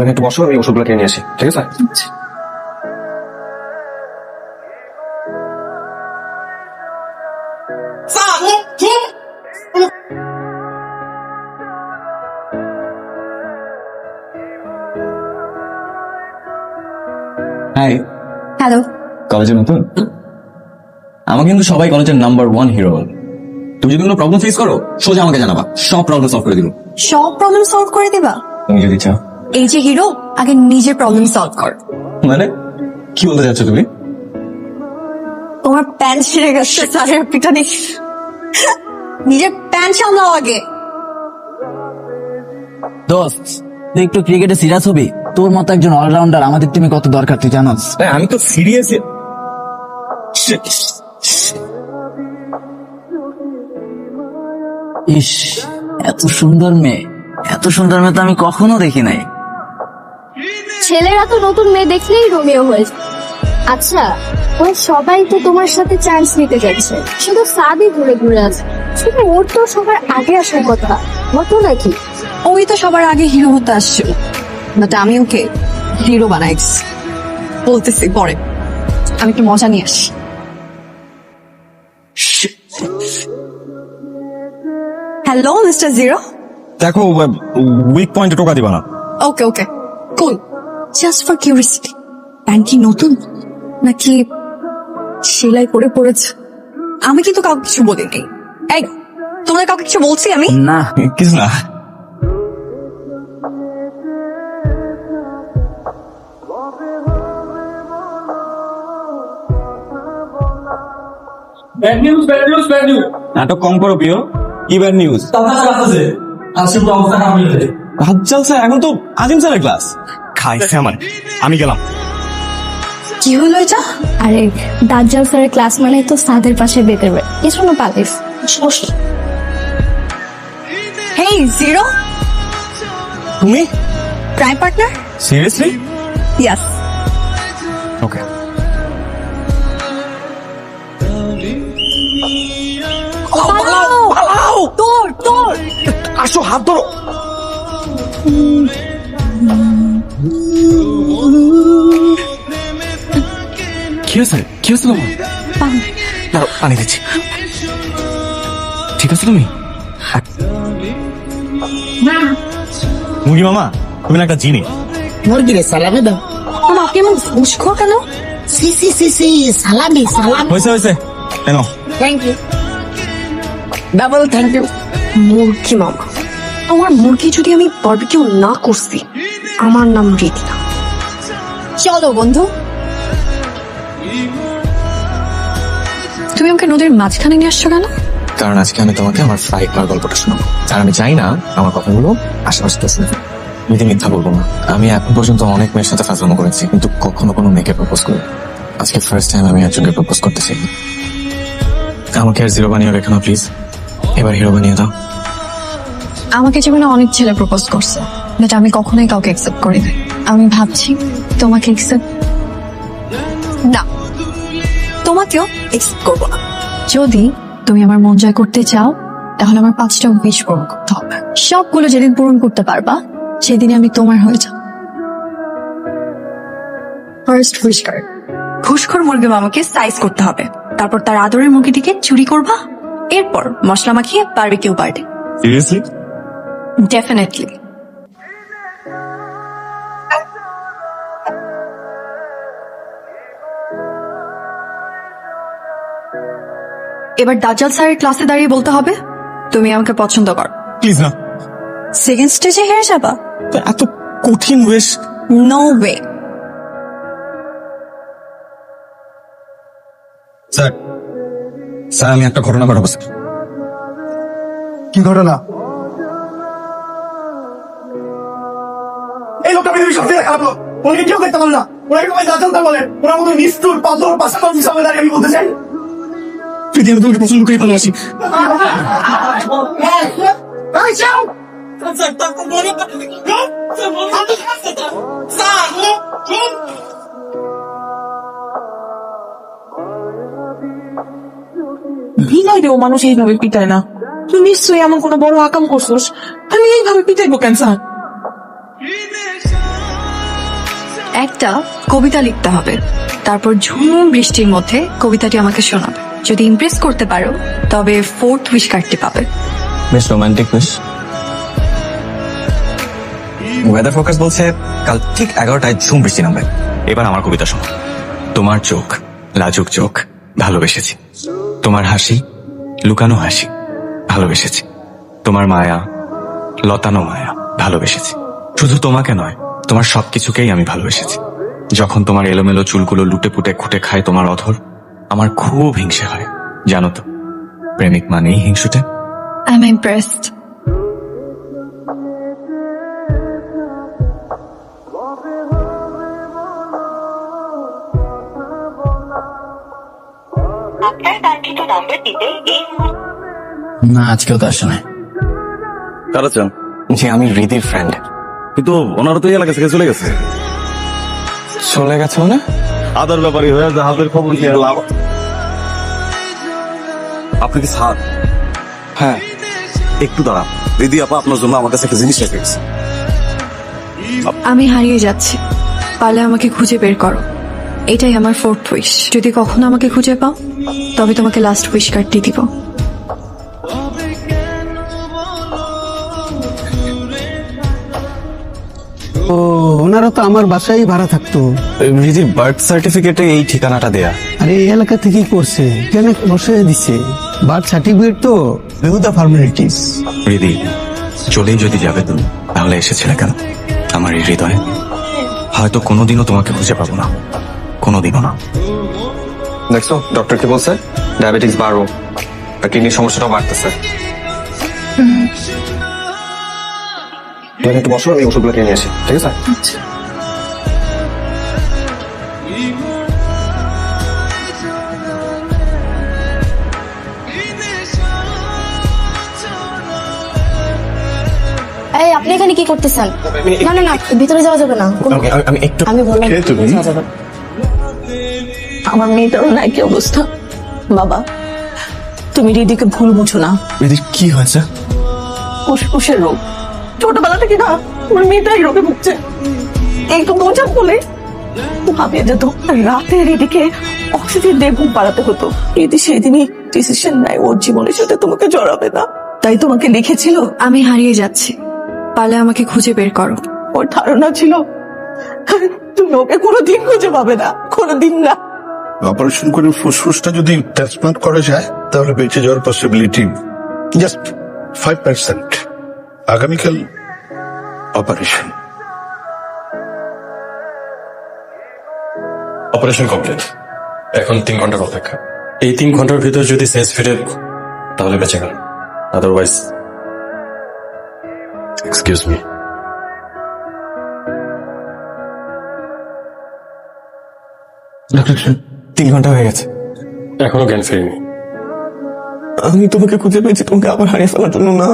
তুমি একটু বসো আমি ওষুধগুলো কিনে নিয়ে আসি। ঠিক আছে? হাই হ্যালো কলেজে নতুন? আমাকে কিন্তু সবাই কলেজের নাম্বার ওয়ান হিরো তুমি যদি কোনো প্রবলেম ফেস করো সোজা আমাকে জানাবা। সব প্রবলেম সলভ করে দিব। সব প্রবলেম সলভ করে দিবা? তুমি যদি চাও। এই যে হিরো আগে নিজের প্রবলেম সলভ কর। মানে? কি বলতে চাচ্ছ তুমি? তোমার প্যান্ট ছিঁড়ে গেছে স্যারের পিটানি নিজের প্যান্ট সামলাও আগে। দোস্ত তুই একটু ক্রিকেটে সিরিয়াস হবি? তোর মতো একজন অলরাউন্ডার আমাদের টিমে কত দরকার তুই জানোস? আমি তো সিরিয়াস ইস এত সুন্দর মেয়ে। এত সুন্দর মেয়ে তো আমি কখনো দেখি নাই। ছেলেরা তো নতুন মেয়ে দেখলেই রোমিও হয়ে যায়। আচ্ছা ওই সবাই তো তোমার সাথে চান্স নিতে যাচ্ছে। শুধু সাদই ঘুরে ঘুরে আছে। শুধু ওর তো সবার আগে আসার কথা। হতো নাকি? ওই তো সবার আগে হিরো হতে আসছিল। বাট আমি ওকে হিরো বানাইছি। বলতেছি পরে। আমি একটু মজা নিয়ে আসি। হ্যালো মিস্টার জিরো দেখো উইক পয়েন্টে টোকা দিবা না। Okay okay cool just for curiosity pant কি নতুন? নাকি সেলাই করে পড়েছে? আমি কিন্তু কাউকে কিছু বলিনি এই তোমাদের কাউকে কিছু বলছি আমি? না কিছু না। Bad news bad news bad news নাটক কম করো প্রিয়। কি ব্যাড নিউজ আছে আজকে অবস্থা খারাপ হয়ে স্যার এখন তো আজিম স্যারের ক্লাস খাইছে আমার আমি গেলাম। কি হলো এটা? আরে দাজ্জাল স্যারের ক্লাস মানে তো সাদের পাশে বেতে বেড়ে কিছু না পালিস হেই জিরো। তুমি? Prime partner? Seriously yes okay তোর তোর আসো হাত ধরো। কি হয়েছে কি হয়েছে তোমার দাঁড়াও, পানি দিচ্ছি। ঠিক আছে তুমি? মুরগি মামা তুমি না একটা জিনিস। মুরগিরে সালামি দাও। মামা আপনি ঘুষখোর কেন? সি সি সি সি সালামি সালামি। হয়েছে হয়েছে। কেন thank you double thank you মুরগি মামা আমার মুরগি যদি আমি বারবিকিউ না করছি আমার নাম রীতি না চলো বন্ধু তুমি আমাকে নদীর মাঝখানে নিয়ে আসছো কেন? কারণ আজকে আমি তোমাকে আমার ফ্রাই খাওয়ার গল্পটা শোনাবো। আর আমি চাই না আমার কথাগুলো আশেপাশে ফেলুক। মিথ্যা বলব না। আমি এখন পর্যন্ত অনেক মেয়ের সাথে ফাজলামো করেছি কিন্তু কখনো কোনো মেয়েকে প্রপোজ করি আজকে ফার্স্ট টাইম আমি একজনকে প্রপোজ করতেছি আমাকে আর জিরো বানিয়ে রেখো না প্লিজ এবার হিরো বানিয়ে দাও। আমাকে জীবনে অনেক ছেলে প্রপোজ করছে বাট আমি কখনোই কাউকে অ্যাকসেপ্ট করি না আমি ভাবছি তোমাকে অ্যাকসেপ্ট না। তোমাকেও অ্যাকসেপ্ট করব না। যদি তুমি আমার মন জয় করতে চাও তাহলে আমার পাঁচটা উইশ পূরণ করতে হবে। সবগুলো যেদিন পূরণ করতে পারবা সেদিনে আমি তোমার হয়ে যাব। ফার্স্ট ঘুষখর ঘুষখোর মুরগি মামাকে সাইজ করতে হবে। তারপর তার আদরের মুরগিটিকে চুরি করবা। এরপর মশলা মাখিয়ে বারবিকিউ পার্টি সিরিয়াসলি ডেফিনেটলি এবার দাজ্জাল স্যারের ক্লাসে দাঁড়িয়ে বলতে হবে? তুমি আমাকে পছন্দ কর। প্লিজ না। সেকেন্ড স্টেজে হেরে যাবা। এত কঠিন ওয়েশ নো ওয়ে স্যার স্যার আমি একটা ঘটনা ঘটাবো স্যার। কি ঘটনা? এই লোকটা পৃথিবীর সবচেয়ে খারাপ লোক। ওনাকে কেউ দেখতে না। ওনাকে সবাই বলে। ওনার মতো নিষ্ঠুর পাথর পাশাপাশি সামনে দাঁড়িয়ে আমি বলতে চাই। পৃথিবী আমি তোমাকে পছন্দ করি ভালোবাসি। ভিনাইরেও মানুষ এইভাবে পিটায় না। তুই নিশ্চয়ই এমন কোনো বড় আকাম করছোস। আমি এইভাবে পিটাইবো কেন স্যার? একটা কবিতা লিখতে হবে। তারপর ঝুম বৃষ্টির মধ্যে কবিতাটি আমাকে শোনাবে। যদি ইমপ্রেস করতে পারো, তবে ফোর্থ উইশ কার্ডটি পাবে। বেশ রোমান্টিক বেশ ওয়েদার ফোকাস বলছে কাল ঠিক এগারোটায় ঝুম বৃষ্টি নামবে। এবার আমার কবিতা শোনো। তোমার চোখ, লাজুক চোখ, ভালোবেসেছি। তোমার হাসি, লুকানো হাসি, ভালোবেসেছি। তোমার মায়া, লতানো মায়া, ভালোবেসেছি। শুধু তোমাকে নয়, তোমার সবকিছুকেই আমি ভালোবেসেছি। যখন তোমার এলোমেলো চুলগুলো লুটে পুটে খুঁটে খায় তোমার অধর আমার খুব হিংসে হয়। জানো তো প্রেমিক মানেই হিংসুটে। আই এম ইমপ্রেসড না আজকেও তো আসে নাই। কারা চান? যে আমি হৃদির ফ্রেন্ড কিন্তু ওনারা তো এই এলাকা থেকে চলে গেছে। চলে গেছে মানে? আদার ব্যাপারে হয়ে জাহাজের খবর নিয়ে লাভ? আপনি কি স্যার? হ্যাঁ। একটু দাঁড়া দিদি আপা আপনার জন্য আমার কাছে একটা জিনিস রেখে গেছে। আমি হারিয়ে যাচ্ছি। পারলে আমাকে খুঁজে বের করো। এটাই আমার ফোর্থ উইশ যদি কখনো আমাকে খুঁজে পাও তবে তোমাকে লাস্ট উইশ কার্ডটি দিব। ও ওনারা তো আমার বাসায় ভাড়া থাকতো। হৃদির বার্থ সার্টিফিকেটে এই ঠিকানাটা দেয়া। আরে এই এলাকা থেকেই করছে? কেন বসে দিছে? বার্থ সার্টিফিকেট তো বেহুদা ফর্মালিটিস হৃদি চলেই যদি যাবে তুমি তাহলে এসেছিলে কেন? আমার এই হৃদয়ে। হয়তো কোনোদিনও তোমাকে খুঁজে পাবো না। কোনোদিনও না। দেখছ ডক্টর কি বলছে? ডায়াবেটিস বাড়ো আর কিডনির সমস্যাটাও বাড়তেছে। তুমি একটু বসো আমি ওষুধগুলো কিনে নিয়ে আসি ঠিক আছে? এই আপনি এখানে কি করতেছেন? না না না ভিতরে যাওয়া যাবে না। আমি- একটু আমি বললাম যাওয়া যাবে না। আমার মেয়েটারও কি অবস্থা। বাবা তুমি রিদিকে ভুল বুঝো না। হৃদির কি হয়েছে? ফুসফুসের রোগ। ছোটবেলা থেকে না আমার মেয়েটা এই রোগে ভুগছে। একটু বোঝা বলে ভাবিয়ে যেত রাতে রিদিকে অক্সিজেন দিয়ে ঘুম পাড়াতে হতো। রিদি সেদিনই ডিসিশন নেয় ওর জীবনের সাথে তোমাকে জড়াবে না। তাই তোমাকে লিখেছিল আমি হারিয়ে যাচ্ছি। পারলে আমাকে খুঁজে বের করো। ওর ধারণা ছিল তুমি ওকে কোনোদিন খুঁজে পাবে না কোনোদিন না। অপারেশন করে ফুসফুসটা যদি ট্রান্সপ্লান্ট করা যায় তাহলে বেঁচে যাওয়ার পসিবিলিটি জাস্ট ফাইভ পার্সেন্ট আগামীকাল অপারেশন। Operation complete. এখন তিন ঘণ্টার অপেক্ষা। এই তিন ঘণ্টার ভিতর যদি সেন্স ফিরে তাহলে বেঁচে গেল আদারওয়াইজ এক্সকিউজ মি তিন ঘণ্টা হয়ে গেছে। এখনও জ্ঞান ফেরেনি। আমি তোমাকে খুঁজে পেয়েছি তোমাকে আবার হারিয়ে ফেলার জন্য না।